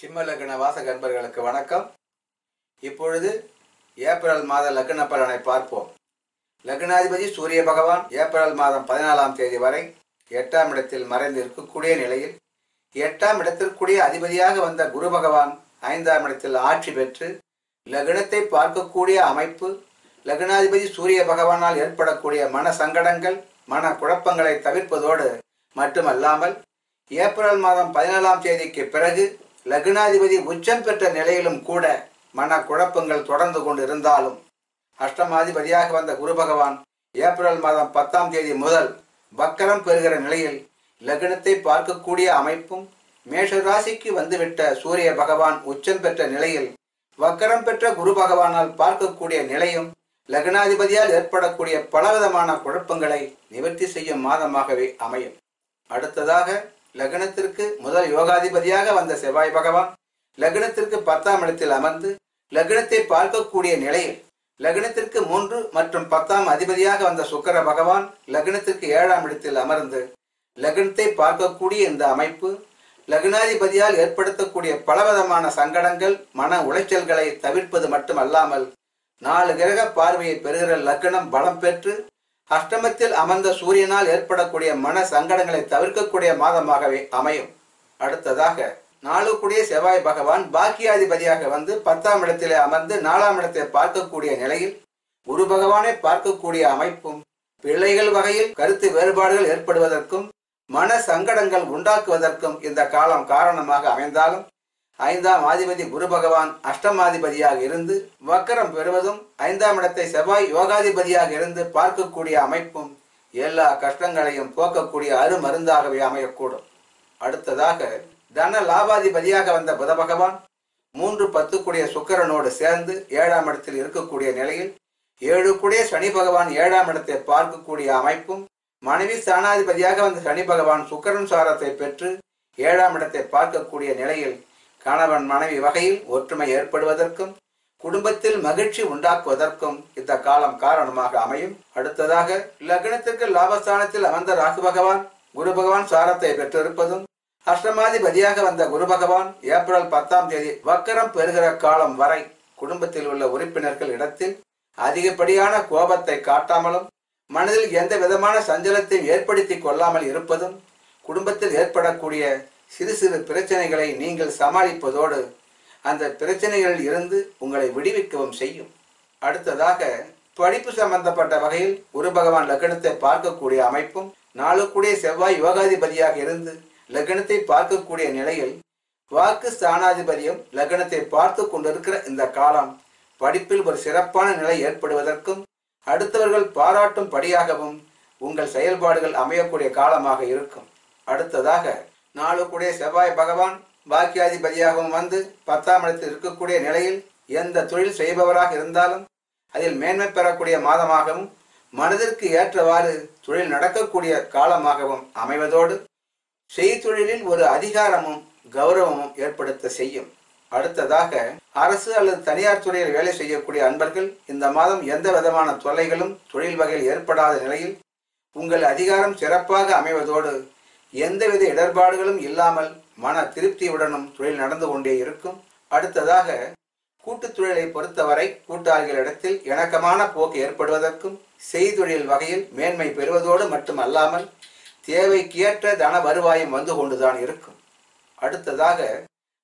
சிம்ம லக்ன வாசக அன்பர்களுக்கு வணக்கம். இப்பொழுது ஏப்ரல் மாத லக்ன பலனை பார்ப்போம். லக்னாதிபதி சூரிய பகவான் ஏப்ரல் மாதம் பதினாலாம் தேதி வரை எட்டாம் இடத்தில் மறைந்து இருக்கக்கூடிய நிலையில் எட்டாம் இடத்திற்குரிய அதிபதியாக வந்த குரு பகவான் ஐந்தாம் இடத்தில் ஆட்சி பெற்று லக்னத்தை பார்க்கக்கூடிய அமைப்பு லக்னாதிபதி சூரிய பகவானால் ஏற்படக்கூடிய மன சங்கடங்கள் மன குழப்பங்களை தவிர்ப்பதோடு மட்டுமல்லாமல் ஏப்ரல் மாதம் பதினாலாம் தேதிக்கு பிறகு லக்னாதிபதி உச்சம் பெற்ற நிலையிலும் கூட மன குழப்பங்கள் தொடர்ந்து கொண்டு இருந்தாலும் அஷ்டமாதிபதியாக வந்த குரு பகவான் ஏப்ரல் மாதம் பத்தாம் தேதி முதல் வக்கரம் பெறுகிற நிலையில் லக்னத்தை பார்க்கக்கூடிய அமைப்பும் மேஷ ராசிக்கு வந்துவிட்ட சூரிய பகவான் உச்சம் பெற்ற நிலையில் வக்கரம் பெற்ற குரு பகவானால் பார்க்கக்கூடிய நிலையும் லக்னாதிபதியால் ஏற்படக்கூடிய பலவிதமான குழப்பங்களை நிவர்த்தி செய்யும் மாதமாகவே அமையும். அடுத்ததாக லக்னத்திற்கு முதல் யோகாதிபதியாக வந்த செவ்வாய் பகவான் லக்னத்திற்கு பத்தாம் இடத்தில் அமர்ந்து லக்னத்தை பார்க்கக்கூடிய நிலையில் லக்னத்திற்கு மூன்று மற்றும் பத்தாம் அதிபதியாக வந்த சுக்கர பகவான் லக்னத்திற்கு ஏழாம் இடத்தில் அமர்ந்து லக்னத்தை பார்க்கக்கூடிய இந்த அமைப்பு லக்னாதிபதியால் ஏற்படுத்தக்கூடிய பலவிதமான சங்கடங்கள் மன உளைச்சல்களை தவிர்ப்பது மட்டுமல்லாமல் நாலு கிரக பார்வையை பெறுகிற லக்னம் பலம் பெற்று அஷ்டமத்தில் அமர்ந்த சூரியனால் ஏற்படக்கூடிய மன சங்கடங்களை தவிர்க்கக்கூடிய மாதமாகவே அமையும். அடுத்ததாக நாளுக்குடிய செவ்வாய் பகவான் பாக்கியாதிபதியாக வந்து பத்தாம் இடத்திலே அமர்ந்து நாலாம் இடத்தை பார்க்கக்கூடிய நிலையில் குரு பகவானை பார்க்கக்கூடிய அமைப்பும் பிள்ளைகள் வகையில் கருத்து வேறுபாடுகள் ஏற்படுவதற்கும் மன சங்கடங்கள் உண்டாக்குவதற்கும் இந்த காலம் காரணமாக அமைந்தாலும் ஐந்தாம் ஆதிபதி குரு பகவான் அஷ்டமாதிபதியாக இருந்து வக்கரம் பெறுவதும் ஐந்தாம் இடத்தை செவ்வாய் யோகாதிபதியாக இருந்து பார்க்கக்கூடிய அமைப்பும் எல்லா கஷ்டங்களையும் போக்கக்கூடிய அருமருந்தாகவே அமையக்கூடும். அடுத்ததாக தன லாபாதிபதியாக வந்த புத பகவான் மூன்று பத்துக்குடைய சுக்கரனோடு சேர்ந்து ஏழாம் இடத்தில் இருக்கக்கூடிய நிலையில் ஏழு கூடிய சனி பகவான் ஏழாம் இடத்தை பார்க்கக்கூடிய அமைப்பும் மனைவி ஸ்தானாதிபதியாக வந்த சனி பகவான் சுக்கரன் சாரத்தை பெற்று ஏழாம் இடத்தை பார்க்கக்கூடிய நிலையில் கணவன் மனைவி வகையில் ஒற்றுமை ஏற்படுவதற்கும் குடும்பத்தில் மகிழ்ச்சி உண்டாக்குவதற்கும் இந்த காலம் காரணமாக அமையும். அடுத்ததாக லக்னத்திற்கு லாபஸ்தானத்தில் அமர்ந்த ராகு பகவான் குரு பகவான் சாரத்தை பெற்றிருப்பதும் அஷ்டமாதிபதியாக வந்த குரு பகவான் ஏப்ரல் பத்தாம் தேதி வக்கரம் பெறுகிற காலம் வரை குடும்பத்தில் உள்ள உறுப்பினர்கள் இடத்தில் அதிகப்படியான கோபத்தை காட்டாமலும் மனதில் எந்த விதமான சஞ்சலத்தையும் ஏற்படுத்தி கொள்ளாமல் இருப்பதும் குடும்பத்தில் ஏற்படக்கூடிய சிறு சிறு பிரச்சனைகளை நீங்கள் சமாளிப்பதோடு அந்த பிரச்சனைகளில் இருந்து உங்களை விடுவிக்கவும் செய்யும். அடுத்ததாக படிப்பு சம்பந்தப்பட்ட வகையில் குரு பகவான் லக்னத்தை பார்க்கக்கூடிய அமைப்பும் நாளுக்குடைய செவ்வாய் யோகாதிபதியாக இருந்து லக்னத்தை பார்க்கக்கூடிய நிலையில் வாக்கு ஸ்தானாதிபதியும் லக்னத்தை பார்த்து கொண்டிருக்கிற இந்த காலம் படிப்பில் ஒரு சிறப்பான நிலை ஏற்படுவதற்கும் அடுத்தவர்கள் பாராட்டும் படியாகவும் உங்கள் செயல்பாடுகள் அமையக்கூடிய காலமாக இருக்கும். அடுத்ததாக நாளுக்குடைய செவ்வாய் பகவான் பாக்கியாதிபதியாகவும் வந்து பத்தாம் இடத்தில் இருக்கக்கூடிய நிலையில் எந்த தொழில் செய்பவராக இருந்தாலும் அதில் மேன்மை பெறக்கூடிய மாதமாகவும் மனதிற்கு ஏற்றவாறு தொழில் நடக்கக்கூடிய காலமாகவும் அமைவதோடு செய்தொழிலில் ஒரு அதிகாரமும் கௌரவமும் ஏற்படுத்த செய்யும். அடுத்ததாக அரசு அல்லது தனியார் துறையில் வேலை செய்யக்கூடிய அன்பர்கள் இந்த மாதம் எந்த விதமான தொல்லைகளும் தொழில் வகையில் ஏற்படாத நிலையில் உங்கள் அதிகாரம் சிறப்பாக அமைவதோடு எந்தவித இடர்பாடுகளும் இல்லாமல் மன திருப்தியுடனும் தொழில் நடந்து கொண்டே இருக்கும். அடுத்ததாக கூட்டுத் தொழிலை பொறுத்தவரை கூட்டாளிகளிடத்தில் இணக்கமான போக்கு ஏற்படுவதற்கும் செய்தொழில் வகையில் மேன்மை பெறுவதோடு மட்டுமல்லாமல் தேவைக்கேற்ற தன வருவாயும் வந்து கொண்டுதான் இருக்கும். அடுத்ததாக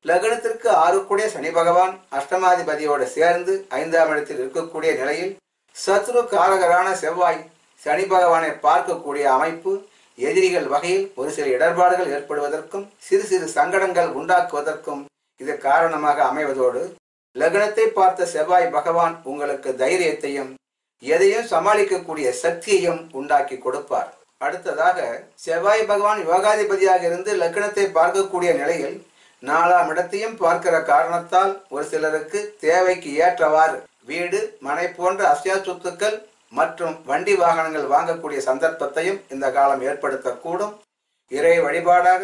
லக்னத்திற்கு ஆறுக்குடைய சனி பகவான் அஷ்டமாதிபதியோடு சேர்ந்து ஐந்தாம் இடத்தில் இருக்கக்கூடிய நிலையில் சத்ரு காரகரான செவ்வாய் சனி பகவானை பார்க்கக்கூடிய அமைப்பு எதிரிகள் வகையில் ஒரு சில இடர்பாடுகள் ஏற்படுவதற்கும் சிறு சிறு சங்கடங்கள் உண்டாக்குவதற்கும் இது காரணமாக அமைவதோடு லக்னத்தை பார்த்த செவ்வாய் பகவான் உங்களுக்கு தைரியத்தையும் எதையும் சமாளிக்கக்கூடிய சக்தியையும் உண்டாக்கி கொடுப்பார். அடுத்ததாக செவ்வாய் பகவான் யோகாதிபதியாக இருந்து லக்னத்தை பார்க்கக்கூடிய நிலையில் நாலாம் இடத்தையும் பார்க்கிற காரணத்தால் ஒரு சிலருக்கு தேவைக்கு ஏற்றவாறு வீடு மனை போன்ற அசியா சொத்துக்கள் மற்றும் வண்டி வாகனங்கள் வாங்கக்கூடிய சந்தர்ப்பத்தையும் இந்த காலம் ஏற்படுத்தக்கூடும். இறை வழிபாடாக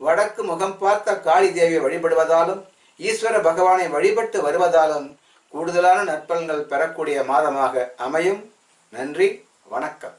வடக்கு முகம் பார்த்த காளி தேவியை வழிபடுவதாலும் ஈஸ்வர பகவானை வழிபட்டு வருவதாலும் கூடுதலான நற்பலன்கள் பெறக்கூடிய மாதமாக அமையும். நன்றி வணக்கம்.